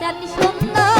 জানি সুন্দর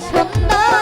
সুন্দর।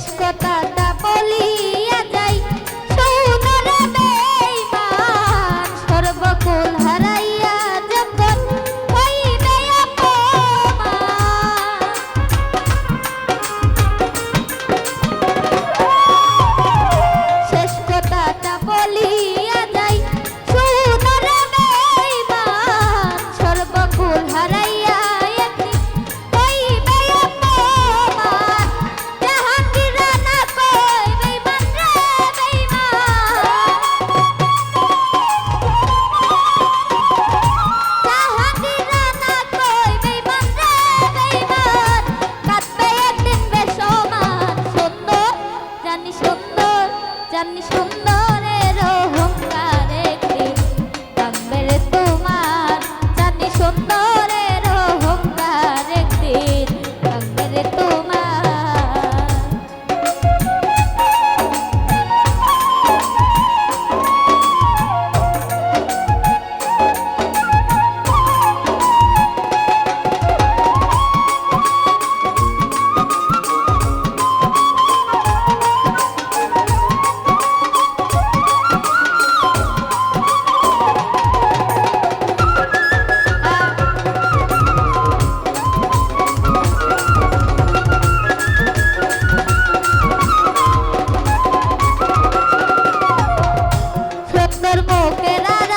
শেষ কথাটা বলি। জানি সুন্দরের সুন্দর মুখের